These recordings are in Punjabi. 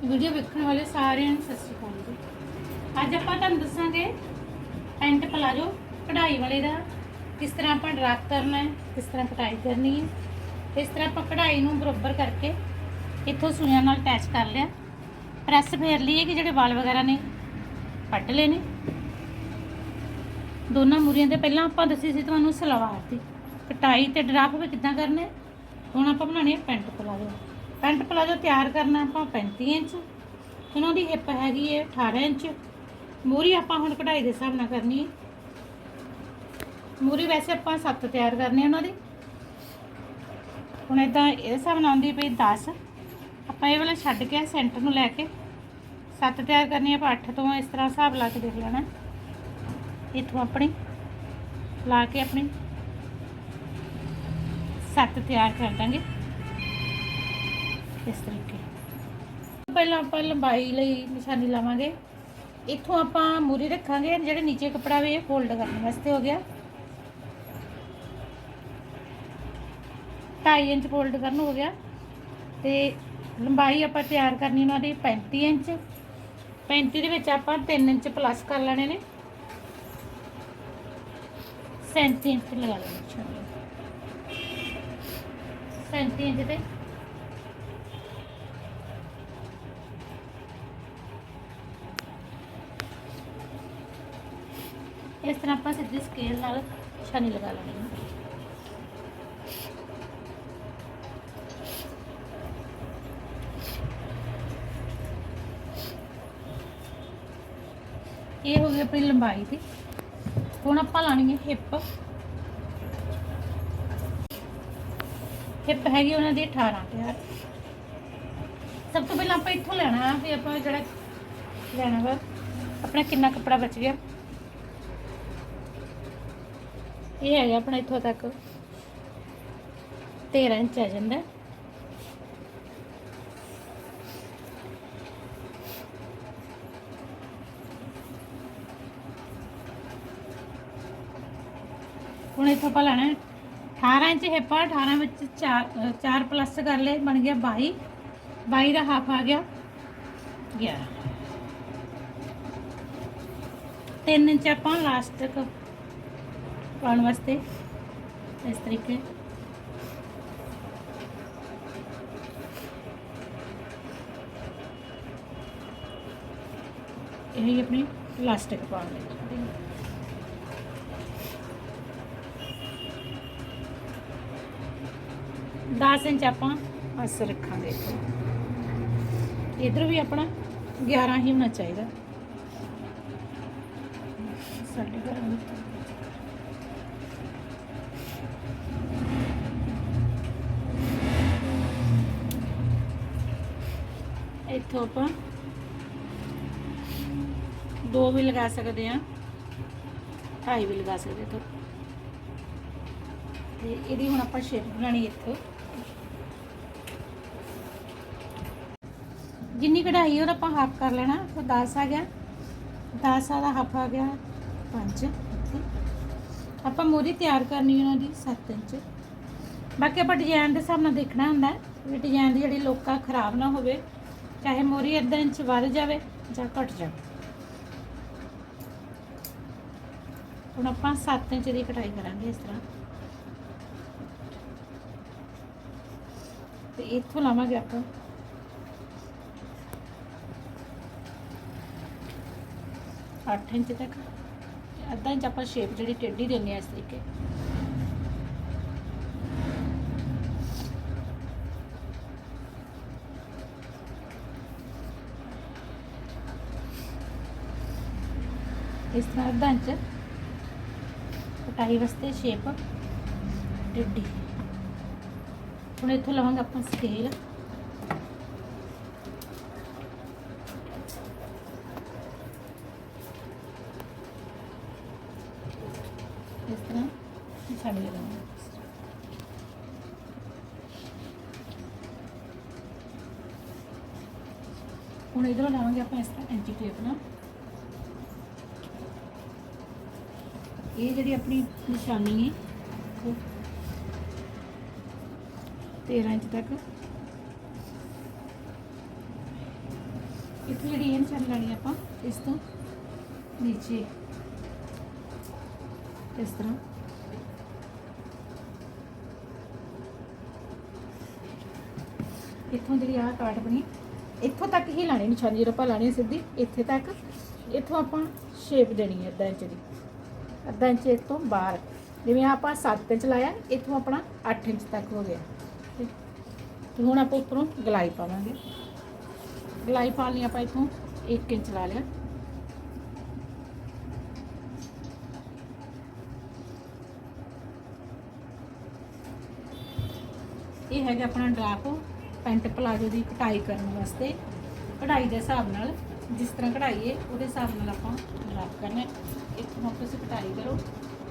ਵੀਡੀਓ ਵੇਖਣ ਵਾਲੇ ਸਾਰਿਆਂ ਨੂੰ ਸਤਿ ਸ਼੍ਰੀ ਅਕਾਲ ਜੀ। ਅੱਜ ਆਪਾਂ ਤੁਹਾਨੂੰ ਦੱਸਾਂਗੇ ਪੈਂਟ ਪਲਾਜੋ, ਕਢਾਈ ਵਾਲੇ ਦਾ, ਕਿਸ ਤਰ੍ਹਾਂ ਆਪਾਂ ਡਰਕ ਕਰਨਾ ਹੈ, ਕਿਸ ਤਰ੍ਹਾਂ ਕਟਾਈ ਕਰਨੀ ਹੈ। ਇਸ ਤਰ੍ਹਾਂ ਆਪਾਂ ਕਢਾਈ ਨੂੰ ਬਰਾਬਰ ਕਰਕੇ ਇੱਥੋਂ ਸੂਈਆਂ ਨਾਲ ਅਟੈਚ ਕਰ ਲਿਆ। ਪ੍ਰੈਸ ਫੇਰ ਲਈਏ ਕਿ ਜਿਹੜੇ ਵਾਲ ਵਗੈਰਾ ਨੇ ਪੱਟ ਲਏ ਨੇ। ਦੋਨਾਂ ਮੂਰੀਆਂ ਦੇ ਪਹਿਲਾਂ ਆਪਾਂ ਦੱਸੀ ਸੀ ਤੁਹਾਨੂੰ ਸਲਵਾਰ ਦੀ। ਕਟਾਈ ਤੇ ਡਰਾਪ ਵੀ ਕਿੱਦਾਂ ਕਰਨਾ ਹੁਣ ਆਪਾਂ ਬਣਾਉਣੀ ਹੈ ਪੈਂਟ ਪਲਾਜੋ। ਪੈਂਟ ਪਲਾਜੋ ਤਿਆਰ ਕਰਨਾ ਆਪਾਂ 35 ਇੰਚ ਉਹਨਾਂ ਦੀ ਹਿੱਪ ਹੈਗੀ ਹੈ 18 ਇੰਚ। ਮੂਰੀ ਆਪਾਂ ਹੁਣ ਕਢਾਈ ਦੇ ਹਿਸਾਬ ਨਾਲ ਕਰਨੀ ਹੈ ਮੂਰੀ ਵੈਸੇ ਆਪਾਂ 7 ਤਿਆਰ ਕਰਨੀ ਉਹਨਾਂ ਦੀ। ਹੁਣ ਇਦਾਂ ਇਹ ਹਿਸਾਬ ਨਾਲ ਆਉਂਦੀ ਪਈ 10 ਆਪਾਂ ਇਹ ਵਾਲਾ ਛੱਡ ਕੇ ਸੈਂਟਰ ਨੂੰ ਲੈ ਕੇ 7 ਤਿਆਰ ਕਰਨੀ ਆਪਾਂ 8 ਤੋਂ ਇਸ ਤਰ੍ਹਾਂ ਹਿਸਾਬ ਲਾ ਕੇ ਦੇਖ ਲੈਣਾ। ਇੱਥੋਂ ਆਪਣੀ, ਲਾ ਕੇ ਆਪਣੀ। 7 ਤਿਆਰ ਕਰ ਦਾਂਗੇ। ਇਸ ਤਰੀਕੇ। ਪਹਿਲਾਂ ਆਪਾਂ ਲੰਬਾਈ ਲਈ ਨਿਸ਼ਾਨੀ ਲਾਵਾਂਗੇ। ਇੱਥੋਂ ਆਪਾਂ ਮੂਰੀ ਰੱਖਾਂਗੇ, ਜਿਹੜੇ ਨੀਚੇ ਕੱਪੜਾ ਵੀ ਫੋਲਡ ਕਰਨ ਵਾਸਤੇ ਹੋ ਗਿਆ। 2.5 ਇੰਚ ਫੋਲਡ ਕਰਨ ਹੋ ਗਿਆ। ਤੇ ਲੰਬਾਈ ਆਪਾਂ ਤਿਆਰ ਕਰਨੀ ਉਹਨਾਂ ਦੀ 35 ਇੰਚ। 35 ਦੇ ਵਿੱਚ ਆਪਾਂ 3 ਇੰਚ ਪਲੱਸ ਕਰ ਲੈਣੇ ਨੇ। 37 ਇੰਚ ਲਗਾ ਲੈਣਾ 37 ਇੰਚ ਤੇ ਇਸ ਤਰ੍ਹਾਂ ਆਪਾਂ ਸਿੱਧੀ ਸਕੇਲ ਨਾਲ ਛਾਨੀ ਲਗਾ ਲੈਣੀ ਹੈ। ਇਹ ਹੋ ਗਈ ਆਪਣੀ ਲੰਬਾਈ ਦੀ। ਹੁਣ ਆਪਾਂ ਲਾਣੀ ਹੈ ਹਿੱਪ ਹਿੱਪ ਹੈਗੀ ਉਹਨਾਂ ਦੀ 18 ਤਿਆਰ। ਸਭ ਤੋਂ ਪਹਿਲਾਂ ਆਪਾਂ ਇੱਥੋਂ ਲੈਣਾ, ਵੀ ਆਪਾਂ ਜਿਹੜਾ ਲੈਣਾ ਵਾ, ਆਪਣਾ ਕਿੰਨਾ ਕੱਪੜਾ ਬਚ ਗਿਆ। ਇਹ ਹੈਗਾ ਆਪਣਾ ਇੱਥੋਂ ਤੱਕ। 13 ਇੰਚ ਆ ਜਾਂਦਾ। ਹੁਣ ਇੱਥੋਂ ਆਪਾਂ ਲੈਣਾ ਹੈ। 18 ਇੰਚ ਹਿੱਪ ਆ 18 ਵਿੱਚ 4 4 ਪਲੱਸ ਕਰ ਲਏ, ਬਣ ਗਿਆ 22 22 ਦਾ ਹਾਫ ਆ ਗਿਆ। 11 3 ਇੰਚ ਆਪਾਂ ਲਾਸਟ ਤੱਕ ਪਾਉਣ ਵਾਸਤੇ, ਇਸ ਤਰੀਕੇ। ਇਹ ਹੀ ਆਪਣੀ ਪਲਾਸਟਿਕ ਪਾਉਣ ਲਈ। ਦਸ ਇੰਚ ਆਪਾਂ ਬਸ ਰੱਖਾਂਗੇ। ਇਧਰ ਵੀ ਆਪਣਾ 11 ਹੀ ਹੋਣਾ ਚਾਹੀਦਾ। ਇੱਥੋਂ ਆਪਾਂ ਦੋ ਵੀ ਲਗਾ ਸਕਦੇ ਆ ਢਾਈ ਵੀ ਲਗਾ ਸਕਦੇ ਇੱਥੋਂ। ਤੇ ਇਹਦੀ ਹੁਣ ਆਪਾਂ ਸ਼ੇਪ ਬਣਾਣੀ ਇੱਥੋਂ। ਜਿੰਨੀ ਕਢਾਈ ਉਹਦਾ ਆਪਾਂ ਹਾਫ ਕਰ ਲੈਣਾ ਤਾਂ 10 ਆ ਗਿਆ। 10 ਦਾ ਹਾਫ ਆ ਗਿਆ 5 ਆਪਾਂ ਮੋਰੀ ਤਿਆਰ ਕਰਨੀ ਉਹਨਾਂ ਦੀ 7 ਇੰਚ। ਬਾਕੀ ਆਪਾਂ ਡਿਜ਼ਾਈਨ ਦੇ ਹਿਸਾਬ ਨਾਲ ਦੇਖਣਾ ਹੁੰਦਾ ਵੀ ਡਿਜ਼ਾਈਨ ਦੀ ਜਿਹੜੀ ਲੋਕਾਂ ਖਰਾਬ ਨਾ ਹੋਵੇ। ਚਾਹੇ ਮੋਰੀ ਅੱਧਾ ਇੰਚ ਵੱਧ ਜਾਵੇ ਜਾਂ ਘਟ ਜਾਵੇ। ਹੁਣ ਆਪਾਂ 7 ਇੰਚ ਦੀ ਕਟਾਈ ਕਰਾਂਗੇ ਇਸ ਤਰ੍ਹਾਂ। ਤੇ ਇੱਥੋਂ ਲਾਵਾਂਗੇ ਆਪਾਂ। ਅੱਠ ਇੰਚ ਤੱਕ। ਅੱਧਾ ਇੰਚ ਆਪਾਂ ਸ਼ੇਪ ਜਿਹੜੀ ਟੇਢੀ ਦਿੰਦੇ ਆ ਇਸ ਤਰੀਕੇ। ਇਸ ਤਰ੍ਹਾਂ ਅੱਧਾ ਇੰਚ ਕਟਾਈ ਵਾਸਤੇ ਸ਼ੇਪ ਟੇਢੀ ਹੁਣ ਇੱਥੋਂ ਲਵਾਂਗੇ ਆਪਾਂ ਸਕੇਲ ਇਸ ਤਰ੍ਹਾਂ ਛੱਡ ਲਗਾਉਂਗੇ ਹੁਣ ਇਧਰੋਂ ਲਾਵਾਂਗੇ ਆਪਾਂ ਇਸ ਤਰ੍ਹਾਂ ਐਂਟੀ ਟੇਪ ਨਾਲ ਇਹ ਜਿਹੜੀ ਆਪਣੀ ਨਿਸ਼ਾਨੀ ਹੈ, ਉਹ 13 ਇੰਚ ਤੱਕ। ਇੱਥੇ ਜਿਹੜੀ ਇਹ ਨਿਸ਼ਾਨੀ ਲਾਣੀ ਆਪਾਂ, ਇਸ ਤੋਂ ਨੀਚੇ। ਇਸ ਤਰ੍ਹਾਂ। ਇੱਥੋਂ ਜਿਹੜੀ ਆਹ ਕਾਟ ਬਣੀ, ਇੱਥੋਂ ਤੱਕ ਹੀ ਲਾਣੀ ਨਿਸ਼ਾਨੀ, ਜਦੋਂ ਆਪਾਂ ਲਾਣੀ ਹੈ ਸਿੱਧੀ, ਇੱਥੇ ਤੱਕ। ਇੱਥੋਂ ਆਪਾਂ ਸ਼ੇਪ ਦੇਣੀ ਹੈ ਅੱਧਾ ਇੰਚ ਦੀ। ਅੱਧਾ ਇੰਚ ਇਸ ਤੋਂ ਬਾਹਰ। ਜਿਵੇਂ ਆਪਾਂ 7 ਇੰਚ ਲਾਇਆ, ਇੱਥੋਂ ਆਪਣਾ 8 ਇੰਚ ਤੱਕ ਹੋ ਗਿਆ। ਠੀਕ। ਤੇ ਹੁਣ ਆਪਾਂ ਉੱਪਰੋਂ ਗਲਾਈ ਪਾਵਾਂਗੇ। ਗਲਾਈ ਪਾ ਲਈ ਆਪਾਂ ਇੱਥੋਂ 1 ਇੰਚ ਲਾ ਲਿਆ। ਇਹ ਹੈਗਾ ਆਪਣਾ ਡਰਾਪ ਪੈਂਟ ਪਲਾਜੋ ਦੀ ਕਟਾਈ ਕਰਨ ਵਾਸਤੇ। ਕਢਾਈ ਦੇ ਹਿਸਾਬ ਨਾਲ ਜਿਸ ਤਰ੍ਹਾਂ ਕਢਾਈਏ, ਉਹਦੇ ਹਿਸਾਬ ਨਾਲ ਆਪਾਂ ਡਰਾਪ ਕਰਨਾ ਹੈ ਇੱਥੋਂ ਆਪਾਂ ਤੁਸੀਂ ਕਢਾਈ ਕਰੋ।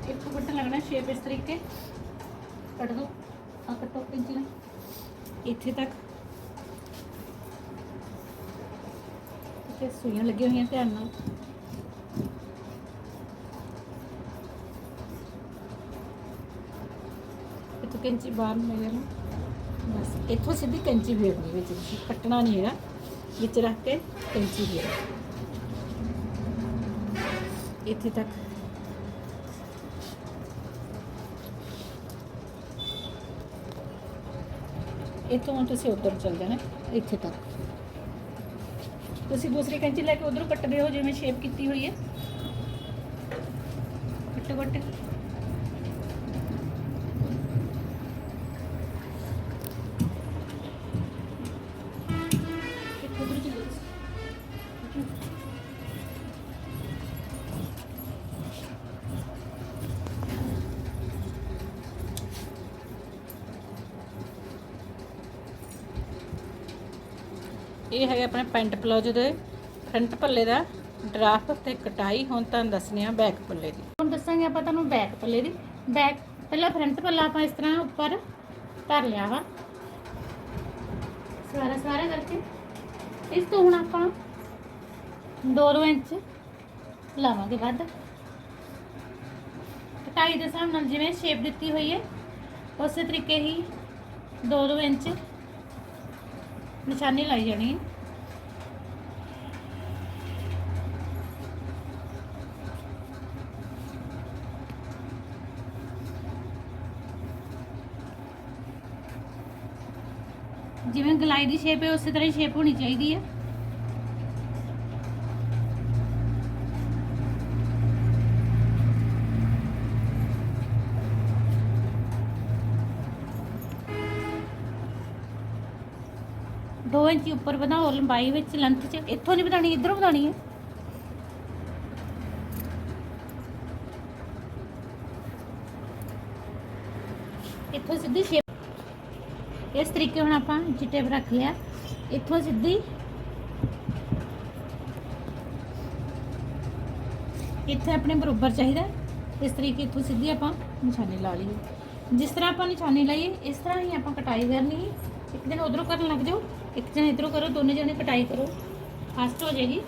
ਇੱਕ ਬਟਨ ਲੱਗਣਾ ਸ਼ੇਪ ਇਸ ਤਰੀਕੇ। ਕੱਟ ਦੋ। ਆ ਕੱਟੋ ਪਿੰਚੀ ਨਾਲ ਇੱਥੇ ਤੱਕ। ਤੇ ਸੂਈਆਂ ਲੱਗੀਆਂ ਹੋਈਆਂ ਧਿਆਨ ਨਾਲ। ਇੱਥੋਂ ਕੈਂਚੀ ਬਾਹਰ ਨੂੰ ਲੈ ਜਾਣਾ। ਬਸ, ਇੱਥੋਂ ਸਿੱਧੀ ਕੈਂਚੀ ਫੇਰਨੀ ਵਿੱਚ। ਤੁਸੀਂ ਕੱਟਣਾ ਨਹੀਂ ਹੈਗਾ। ਵਿੱਚ ਰੱਖ ਕੇ ਕੈਂਚੀ ਫੇਰ। ਇੱਥੇ ਤੱਕ। ਇੱਥੋਂ ਹੁਣ ਤੁਸੀਂ ਉੱਧਰ ਚੱਲ ਜਾਣਾ, ਇੱਥੇ ਤੱਕ। ਤੁਸੀਂ ਦੂਸਰੀ ਕੈਂਚੀ ਲੈ ਕੇ ਉਧਰੋਂ ਕੱਟਦੇ ਹੋ, ਜਿਵੇਂ ਸ਼ੇਪ ਕੀਤੀ ਹੋਈ ਹੈ। ਕੱਟੋ ਕੱਟ ਇਹ ਹੈਗਾ ਆਪਣੇ ਪੈਂਟ ਪਲਾਜੋ ਦੇ ਫਰੰਟ ਪੱਲੇ ਦਾ ਡਰਾਫਟ ਤੇ ਕਟਾਈ। ਹੁਣ ਤੁਹਾਨੂੰ ਦੱਸਨੇ ਆ ਬੈਕ ਪੱਲੇ ਦੀ। ਹੁਣ ਦੱਸਾਂਗੇ ਆਪਾਂ ਤੁਹਾਨੂੰ ਬੈਕ ਪੱਲੇ ਦੀ। ਬੈਕ ਪਹਿਲਾਂ ਫਰੰਟ ਪੱਲਾ ਆਪਾਂ ਇਸ ਤਰ੍ਹਾਂ ਉੱਪਰ ਧਰ ਲਿਆ ਵਾ। ਸਵਾਰਾ ਸਵਾਰਾ ਕਰਕੇ। ਇਸ ਤੋਂ ਹੁਣ ਆਪਾਂ 2 ਇੰਚ ਲਾਵਾਂਗੇ ਵੱਧ। ਕਟਾਈ ਦੇ ਹਿਸਾਬ ਨਾਲ ਜਿਵੇਂ ਸ਼ੇਪ ਦਿੱਤੀ ਹੋਈ ਹੈ, ਉਸੇ ਤਰੀਕੇ ਹੀ 2-2 ਇੰਚ ਨਿਸ਼ਾਨੀ ਲਾਈ ਜਾਣੀ ਹੈ। ਜਿਵੇਂ ਗਲਾਈ ਦੀ ਸ਼ੇਪ ਹੈ, ਉਸੇ ਤਰ੍ਹਾਂ ਹੀ ਸ਼ੇਪ ਹੋਣੀ ਚਾਹੀਦੀ ਹੈ। ਦੋ ਇੰਚ ਉੱਪਰ ਵਧਾਓ ਲੰਬਾਈ ਵਿੱਚ ਲੈਂਥ 'ਚ। ਇੱਥੋਂ ਨਹੀਂ ਵਧਾਣੀ ਇੱਧਰੋਂ ਵਧਾਣੀ ਹੈ। ਇੱਥੋਂ ਸਿੱਧੀ ਸ਼ੇਪ ਇਸ ਤਰੀਕੇ ਹੁਣ ਆਪਾਂ ਚਿੱਟੇ ਰੱਖ ਲਿਆ ਇੱਥੋਂ ਸਿੱਧੀ ਇੱਥੇ ਆਪਣੇ ਬਰੋਬਰ ਚਾਹੀਦਾ ਇਸ ਤਰੀਕੇ ਇੱਥੋਂ ਸਿੱਧੀ ਆਪਾਂ ਨਿਸ਼ਾਨੀ ਲਾ ਲਈਏ ਜਿਸ ਤਰ੍ਹਾਂ ਆਪਾਂ ਨਿਸ਼ਾਨੀ ਲਾਈਏ, ਇਸ ਤਰ੍ਹਾਂ ਹੀ ਆਪਾਂ ਕਟਾਈ ਕਰਨੀ ਹੈ। ਇੱਕ ਦਿਨ ਉਧਰੋਂ ਕਰਨ ਲੱਗ ਜਾਓ ਇੱਕ ਦਿਨ ਇਧਰੋਂ ਕਰੋ ਦੋਨੇ ਜਣੇ ਕਟਾਈ ਕਰੋ ਫਾਸਟ ਹੋ ਜਾਏਗੀ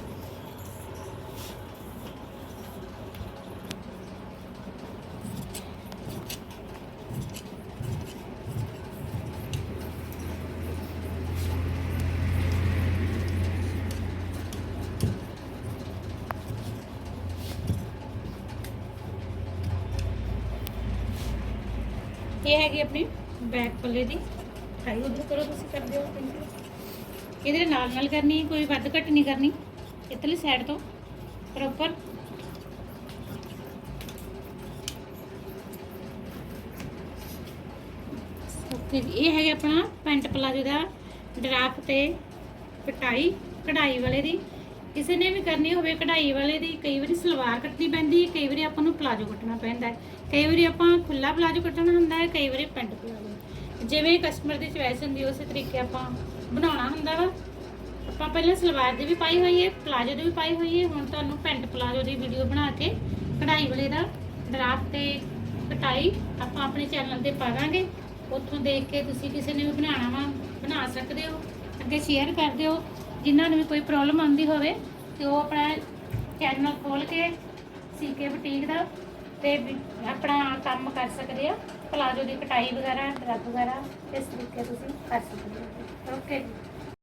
ਇਹ ਹੈਗੀ ਆਪਣੀ ਬੈਕ ਪੱਲੇ ਦੀ ਖਾਈ ਉਧਰ ਕਰੋ ਤੁਸੀਂ ਕਰਦੇ ਹੋ ਇਹਦੇ ਨਾਲ ਨਾਲ ਕਰਨੀ, ਕੋਈ ਵੱਧ ਘੱਟ ਨਹੀਂ ਕਰਨੀ ਇਤਲੀ ਸਾਈਡ ਤੋਂ ਪ੍ਰੋਪਰ ਓਕੇ ਇਹ ਹੈਗਾ ਆਪਣਾ ਪੈਂਟ ਪਲਾਜੋ ਦਾ ਡਰਾਫ ਤੇ ਪਟਾਈ, ਕਢਾਈ ਵਾਲੇ ਦੀ। ਕਿਸੇ ਨੇ ਵੀ ਕਰਨੀ ਹੋਵੇ ਕਢਾਈ ਵਾਲੇ ਦੀ, ਕਈ ਵਾਰੀ ਸਲਵਾਰ ਕੱਟਣੀ ਪੈਂਦੀ ਹੈ, ਕਈ ਵਾਰੀ ਆਪਾਂ ਨੂੰ ਪਲਾਜੋ ਕੱਟਣਾ ਪੈਂਦਾ ਹੈ। ਕਈ ਵਾਰੀ ਆਪਾਂ ਖੁੱਲਾ ਪਲਾਜੋ ਕੱਟਣਾ ਹੁੰਦਾ ਹੈ, ਕਈ ਵਾਰੀ ਪੈਂਟ ਪਲਾਜੋ। ਜਿਵੇਂ ਕਸਟਮਰ ਦੀ ਚੁਆਇਸ ਹੁੰਦੀ ਉਸੇ ਤਰੀਕੇ ਆਪਾਂ ਬਣਾਉਣਾ ਹੁੰਦਾ ਵਾ। ਆਪਾਂ ਪਹਿਲਾਂ ਸਲਵਾਰ ਦੀ ਵੀ ਪਾਈ ਹੋਈ ਹੈ ਪਲਾਜੋ ਦੀ ਵੀ ਪਾਈ ਹੋਈ ਹੈ ਹੁਣ ਤੁਹਾਨੂੰ ਪੈਂਟ ਪਲਾਜੋ ਦੀ ਵੀਡੀਓ ਬਣਾ ਕੇ ਕਢਾਈ ਵਾਲੇ ਦਾ ਡਰਾਫਟ ਤੇ ਕਟਾਈ ਆਪਾਂ ਆਪਣੇ ਚੈਨਲ ਤੇ ਪਾਵਾਂਗੇ ਉੱਥੋਂ ਦੇਖ ਕੇ ਤੁਸੀਂ ਕਿਸੇ ਨੇ ਵੀ ਬਣਾਉਣਾ ਵਾ, ਬਣਾ ਸਕਦੇ ਹੋ। ਅੱਗੇ ਸ਼ੇਅਰ ਕਰ ਦਿਓ। ਜਿਨ੍ਹਾਂ ਨੂੰ ਵੀ ਕੋਈ ਪ੍ਰੋਬਲਮ ਆਉਂਦੀ ਹੋਵੇ, ਤੇ ਉਹ ਆਪਣਾ ਚੈਨਲ ਖੋਲ ਕੇ ਸੀਕੇ ਬੁਟੀਕ ਦਾ ਤੇ ਆਪਣਾ ਕੰਮ ਕਰ ਸਕਦੇ ਆ। ਪਲਾਜੋ ਦੀ ਕਟਾਈ ਵਗੈਰਾ ਡਰੱਗ ਵਗੈਰਾ ਇਸ ਤਰੀਕੇ ਤੁਸੀਂ ਕਰ ਸਕਦੇ ਹੋ। ਓਕੇ ਜੀ